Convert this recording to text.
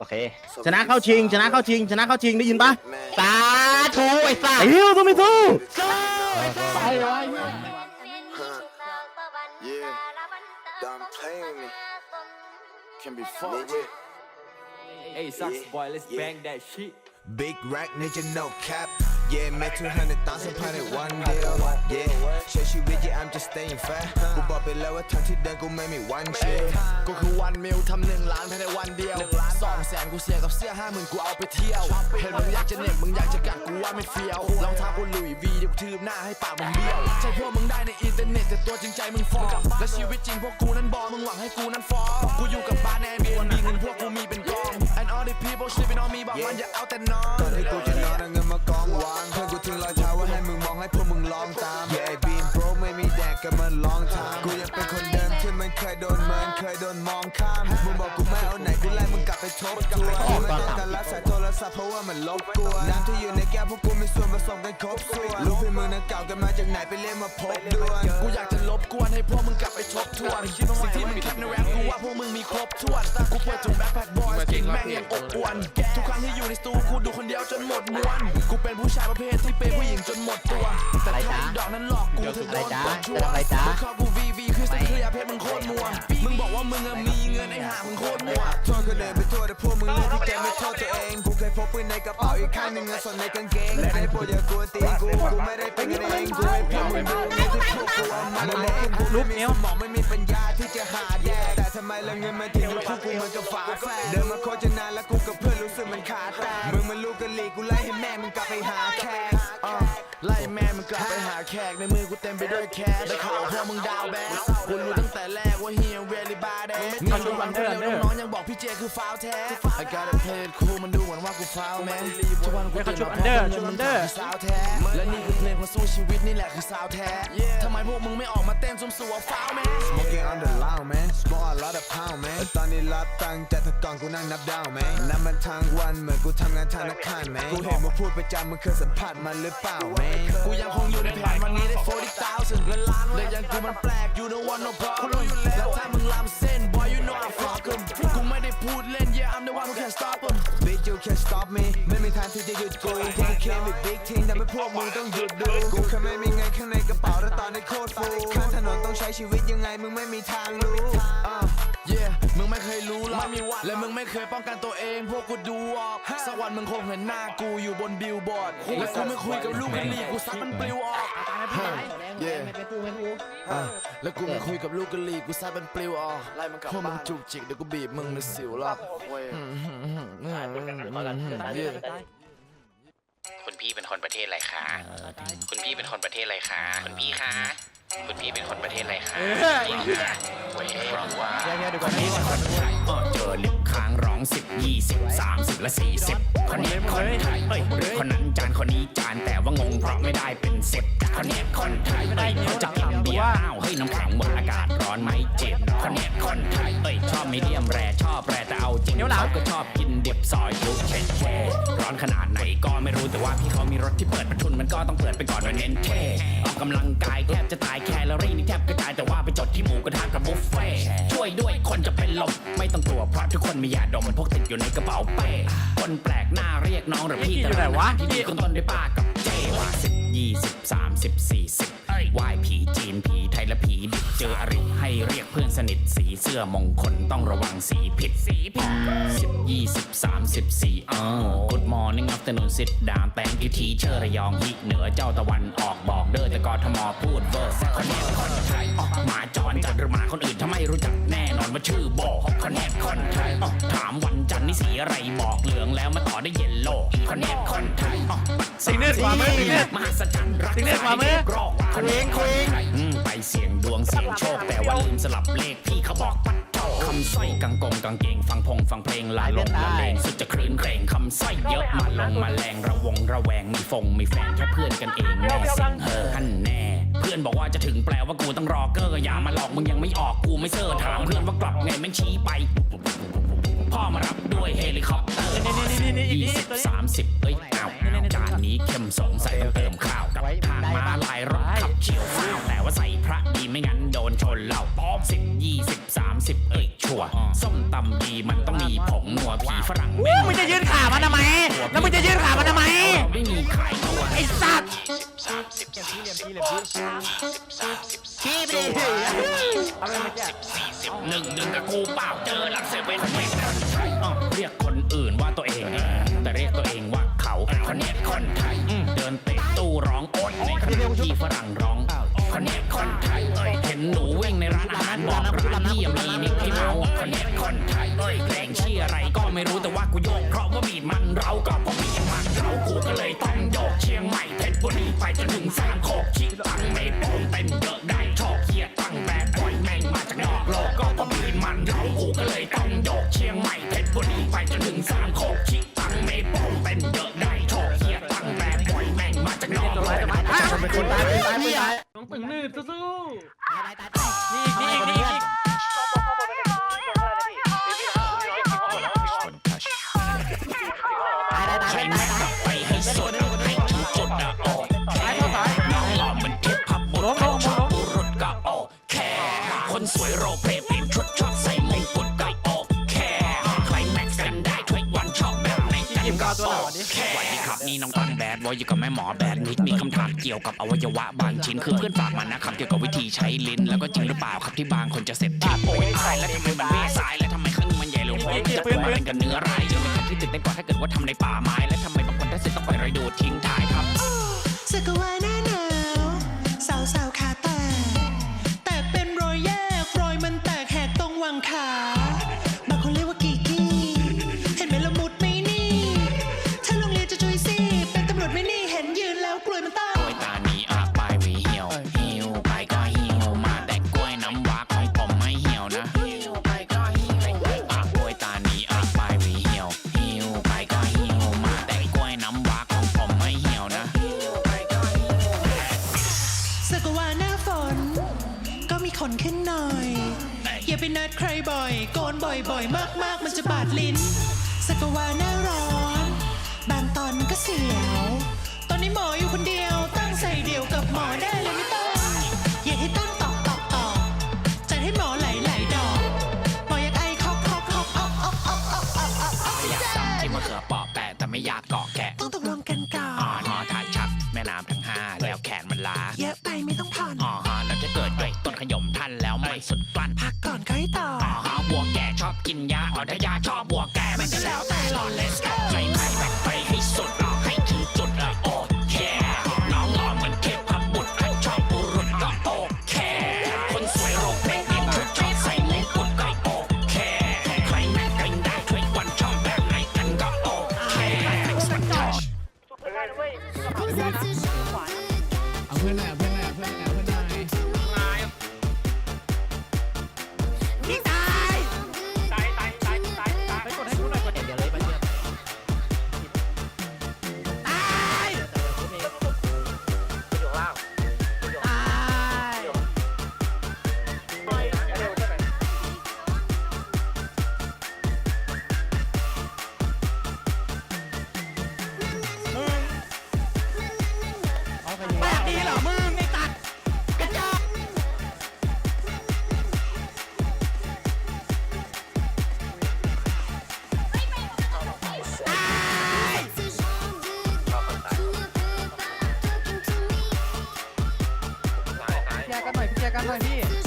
โอเคชนะเข้าชิง ชนะเข้าชิง ชนะเข้าชิงได้ยินปะสาธุไอ้สัสไอ้ฮิวต้องไม่สู้ไปเลย Yeah, done playing me. Can be fucked with. Hey, sucks Yeah, boy, let's yeah. bang that shit. Big rack, nigga, no cap. Yeah, make 200,000 pound in one deal. Yeah, ใช้ชีวิต yeah, I'm just staying fat. กูบอกไปแล้วว่าทางที่เดินกูไม่มีวันเชื่อกูคือวันมิลทำหนึ่งล้านภายในวันเดียวสองแสนกูเสียกับเสื้อห้าหมื่นกูเอาไปเที่ยวเห็นมึงอยากจะเหน็บมึงอยากจะกัดกูว่าไม่เฟี้ยวรองเท้ากูหลุยวีเดี๋ยวกูทืบหน้าให้ปากมึงเบี้ยวใช่พวกมึงได้ในอินเทอร์เน็ตแต่ตัวจริงใจมึงฟอร์และชีวิตจริงพวกกูนั้นบอมึงหวังให้กูนั้นฟอร์กูอยู่กับบ้านแอนบีมีเงินพวกกูมีเป็นกอง and all the people sleeping on me บอกมันอย่าเอาแต่นอนตอนที่กูจะน มันมาลองทางกูยังเป็นคนเดิมที่มันเคยโดนเมินเคยโดนมองข้ามมึงบอกกูไม่เอาไหน ทบทวนกูไม่ต้องการรับสายโทรศัพท์เพราะว่ามันลบกวนน้ำที่อยู่ในแก้วพวกกูมีส่วนผสมกันครบส่วนลูกพี่มึงนั้นเก่ากันมาจากไหนไปเรียกมาพบด่วนกูอยากจะลบกวนให้พวกมึงกลับไปทบทวนสิ่งที่มึงทำในแรปกูว่าพวกมึงมีครบถ้วนกูเปิดจงแบ็คแพ็คบอยเก่งแม่งยังอบอวนทุกครั้งที่อยู่ในสตูกูดูคนเดียวจนหมดมวนกูเป็นผู้ชายประเภทที่เปย์ผู้หญิงจนหมดตัวแต่ถ้าอีดอกนั้นหลอกกูเธอโดนตบชัว ร์มึงเคลียร์เพชรมึงโคตรมัว มึงบอกว่ามึงอะมีเงินไอ้ห่ามึงโคตรมัวโทษคนอื่นไปโทษแต่พวกมึงเลือกที่แกไม่โทษตัวเองกูเคยพกปืนในกระเป๋าอีกข้างหนึ่งเงินสดในกางเกงและได้โปรดอย่ากลัวตีกูกูไม่ได้เป็นกันเองกูให้พวกมึงดูนี่ที่พวกกูเอามาเล่นกูไม่มีสมองไม่มีปัญญาที่จะหาแดกแต่ทำไมละเงินมาถึงลูกคู่กูมือนกับฝาแฝดเดินมาโคตรจะนานแล้วกูกับเพื่อนรู้สึกมันขาดตามึงมันลูกกะลีกูไล่ให้แม่มึงกลับไปหาแค่ ไปหาแขกในมือกูเต็มไปด้วยแคชได้ข่าวพวกมึงดาวแบสกูรู้ตั้งแต่แรกว่าเฮียเวลิบา แดงเงินดูวันเดียวน้องยังบอกพี่เจคือฟาวแท้ I got a play it cool มันดูเหมือนว่ากูฟาวแมนทุกวันกูตื่นมาแพ้เงินมันคือสาวแท้และนี่คือเพลงคนสู้ชีวิตนี่แหละคือสาวแท้ทำไมพวกมึงไม่ออกมาเต้นซุ่มสัวฟาวแมน Smoking on the loud man Smoke a lot of pound man ตอนนี้รับตังค์แต่ถ้าก่อนกูนั่งนับดาว man นับมันทางวันเหมือนกูทำงานธนาคาร man กูเห็นมึงพูดประจำมึงเคยสัมผัสมันหรือเปล่า man กูยังคงอยู่ในแผนวันนี้ได้ ถึงเงินล้านเลยยังกูมันแปลก you don't want no problem แล้วถ้ามึงลำเส้น boy you know I fuck 'em กูไม่ได้พูดเล่น yeah I'm the one who can stop 'em Bitch you can't stop me ไม่มีทางที่จะหยุดกูที่กูเคมอีก big team ทำให้พวกมึงต้องหยุดดู กูแค่ไม่มีเงินข้างในกระเป๋าแต่ตอนนี้โคตรฟูข้างถนนต้องใช้ชีวิตยังไงมึงไม่มีทางรู้ อะ yeah มึงไม่เคยรู้หรอกและมึงไม่เคยป้องกันตัวเอง พวกกูดูออกสักวันมึงคงเห็นหน้ากูอยู่บนบิลบอร์ด และกูไม่คุยกับลูกกันลีกูซัดมันปลิวออก yeah อะแล้วกูไม่คุยกับลูกกะลีกูซัดมันปลิวออกพวกมึงจุกจิกเดี๋ยวกูบีบมึงในสิวหรอกอืมอืมอืมอืมอืม yeah คุณพี่เป็นคนประเทศอะไรคะ คุณพี่เป็นคนประเทศอะไรคะ คุณพี่คะ คุณพี่เป็นคนประเทศอะไรคะพี่คะเว้ยว่าก็เจอลิฟต์ค้างร้องสิบยี่สิบสามสิบและสี่สิบคนนี้คนไทยเอ้ยคนนั้นจานคนนี้จานแต่ว่างงเพราะไม่ได้เป็นเสร็จคนนี้คนไทยเอ้ยเขาจะกินเบียร์อ้าวเฮ้ยน้ำแข็งหมดอากาศร้อนไหมเจ็บ อ้ยชอบมีเดียมแรชอบแรแต่เอาจริงเขาก็ชอบกินดิบซอยยุเช่เช่ร้อนขนาดไหนก็ไม่รู้แต่ว่าพี่เขามีรถที่เปิดประทุนมันก็ต้องเปิดไปก่อนว่าเน้นเท่ออกกำลังกายแทบจะตายแคลอรี่นี่แทบกระจายแต่ว่าไปจดที่หมูกระทะกับบุฟเฟ่ต์ช่วยด้วยคนจะเป็นลมไม่ต้องกลัวเพราะทุกคนมียาดมมันพกติดอยู่ในกระเป๋าเป้คนแปลกหน้าเรียกน้องหรือพี่แต่ละวะที่ดีคนต้นด้วยป้ากับเจว่าสิบยี่สิบสามสิบสี่สิบไหว้ผีจีนผีไท ยและผีดิบเจออริให้เรียกเพื่อนสนิทสีเสื้อมงคลต้องระวังสีผิดสีผิดสิบยี่สิบสามสิบสี่อ้าว Good morning afternoon sit down แตงพิธีเชอระยองฮิเหนือเจ้าตะวันออกบอกเด้อแต่กทมพูดเวอร์คนแนคนไทยออกมาจอนจัดหรือมาคนอื่นถ้าไม่รู้จักแน่นอนว่าชื่อโบคนแนคนไทยออกถามวันจันทร์นี่สีอะไรบอกเหลืองแล้วมาต่อได้วยเยลโล่คนแนคนไทยออกสิงเนตมาไหมสิงเนตมหัศจรรย์รักสิงเนตมาไหมโรคคนแนคนไทยอืมไปเสียงดวงเสียงโชค แต่ว่าลืมสลับเลขพี่เขาบอกปัดโทคำสร้อยกังกงกางเกงฟังพงฟังเพลงลายลงละเลงสุดจะคลื่นเครงคำสร้อยเยอะมาลงมาแรงระวงระแวงมีฟงมีแฟนแค่เพื่อนกันเองแน่สิงเฮอท่านแน่เพื่อนบอกว่าจะถึงแปลว่ากูต้องรอเกอร์อย่ามาหลอกมึงยังไม่ออกกูไม่เซอร์ถามเพื่อนว่ากลับไงแม่งชี้ไปพ่อมารับด้วยเฮลิคอปเตอร์ยี่สิบสามสิบเอ้ยอ้าวจานนี้เข้มสงสัยต้องเติมามสิบสี่สิบสามสิบขี้ไปดิสี่สิบหนึ่งหนึ่งกับกูเปล่าเจอหลักเซเว่นเว่นอ้าวเรียกคนอื่นว่าตัวเอง แต่เรียกตัวเองว่าเขาคนเนี้ยคนไทย เดินเตะตู้ร้องโอ๊ตในขณะที่ฝรั่งร้องคนเนี้ยคนไทยเอ้ยเห็นหนูวิ่งในร้านอาหารบอกร้านพี่ยังมีนิกกี้เมาส์คนเนี้ยคนไทยเอ้ยเพลงชื่ออะไรก็ไม่รู้แต่ว่ากูโยกเพราะว่าบีดมันเราก็เพราะบี เรากูก็เลยต้องโยกเชียงใหม่เพชรบุรีไปจนถึงสามโคกชิตังไม่โป่งเต็มเยอะได้ชอบเฮียตั้งแบดปล่อยแม่งมาจากนอกโลกก็เพราะบีมันเรากูก็เลยต้องโยกเชียงใหม่เพชรบุรีไปจนถึงสามโคกชิตังไม่โป่งเต็มเยอะได้ชอบเฮียตั้งแบดปล่อยแม่งมาจากนอกโลก เป็นคนตายเป็นตายเป็นตาย น้องตึงนืดสู้ ไหนกันก็โอเคสวัสดีครับนี่น้องตั้งแบดวอยอยู่กับแม่หมอแบดนิดมีคำถามเกี่ยวกับอวัยวะบางชิ้นคือเพื่อนฝากมานะครับเกี่ยวกับวิธีใช้ลิ้นแล้วก็จริงหรือเปล่าครับที่บางคนจะเสพติดโอ้ยตายแล้วทำไมมันเบ้ซ้ายแล้วทำไมข้างมันใหญ่ลงโอ้ยจะมาเป็นกันเนื้อร้ายยังเป็นคำที่ตื่นเต้นกว่าถ้าเกิดว่าทำในป่าไม้และทำไมบางคนถ้าเสร็จต้องปล่อยรอยดูดทิ้งท้ายครับสกวา ไปนัดใครบ่อย โกนบ่อยๆ มากๆ มันจะบาดลิ้นสกวาหน้าร้อน บางตอนมันก็เสียว ตอนนี้หมออยู่คนเดียว ตั้งใส่เดียวกับหมอได้ กินยาอ๋อถ้ายาชอบ เคลียร์กันหน่อยเคลียร์กันหน่อยพี่